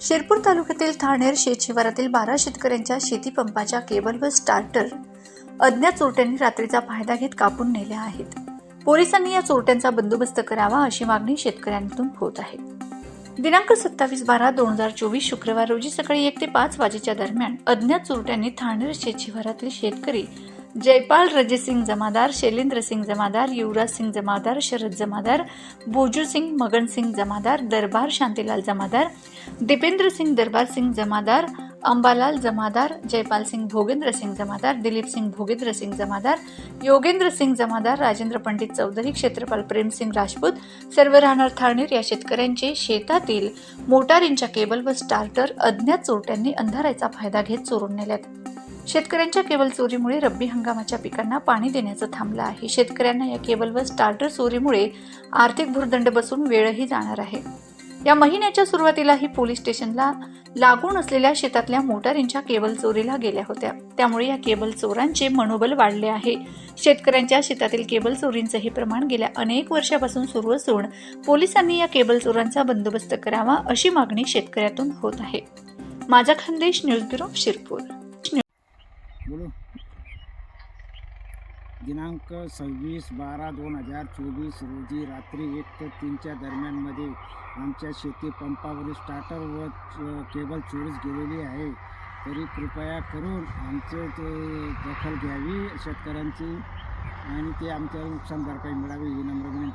शिरपूर तालुक्यातील ठाणेर शेतशिवारातील बारा शेतकऱ्यांच्या शेतीपंपाच्या केबल व स्टार्टर अज्ञात चोरट्यांनी रात्रीचा फायदा घेत कापून नेल्या आहेत. पोलिसांनी या चोरट्यांचा बंदोबस्त करावा अशी मागणी शेतकऱ्यांतून होत आहे. दिनांक सत्तावीस बारा दोन हजार चोवीस शुक्रवार रोजी सकाळी एक ते पाच वाजेच्या दरम्यान अज्ञात चोरट्यांनी ठाणेर शेतशिवारातील शेतकरी जयपाल रजेसिंग जमादार शैलेंद्र सिंग जमादार युवराज सिंग जमादार शरद जमादार बोजू सिंग मगन सिंग जमादार दरबार शांतीलाल जमादार दिपेंद्र सिंग दरबार सिंग जमादार अंबालाल जमादार जयपाल सिंग भोगेंद्र सिंग जमादार दिलीप सिंग भोगेंद्र सिंग जमादार योगेंद्र सिंग जमादार राजेंद्र पंडित चौधरी क्षेत्रपाल प्रेमसिंग राजपूत सर्व राहणार थाळणीर या शेतकऱ्यांचे शेतातील मोटारींच्या केबल व स्टार्टर अज्ञात चोरट्यांनी अंधाराचा फायदा घेत चोरून नेल्यात. शेतकऱ्यांच्या केबल चोरीमुळे रब्बी हंगामाच्या पिकांना पाणी देण्याचं थांबलं आहे. शेतकऱ्यांना या केबलवर स्टार्टर चोरीमुळे आर्थिक भुर्दंड बसून वेळही जाणार आहे. या महिन्याच्या सुरुवातीलाही पोलीस स्टेशनला लागून असलेल्या शेतातल्या मोटारींच्या केबल चोरीला गेल्या होत्या. त्यामुळे या केबल चोरांचे मनोबल वाढले आहे. शेतकऱ्यांच्या शेतातील केबल चोरींचं हे प्रमाण गेल्या अनेक वर्षापासून सुरू असून पोलिसांनी या केबल चोरांचा बंदोबस्त करावा अशी मागणी शेतकऱ्यातून होत आहे. माझा खानदेश न्यूज ब्युरो शिरपूर. बोलो। दिनांक सव्वीस बारा दोन हजार चोवीस रोजी रात्री एक ते तीनच्या दरम्यानमध्ये आमच्या शेती पंपावरील स्टार्टर व केबल चोरीस गेलेली आहे. तरी कृपया करून आमचे ते दखल घ्यावी शेतकऱ्यांची आणि ते आमच्या नुकसान भरपाई मिळावी ही नम्र विनंती.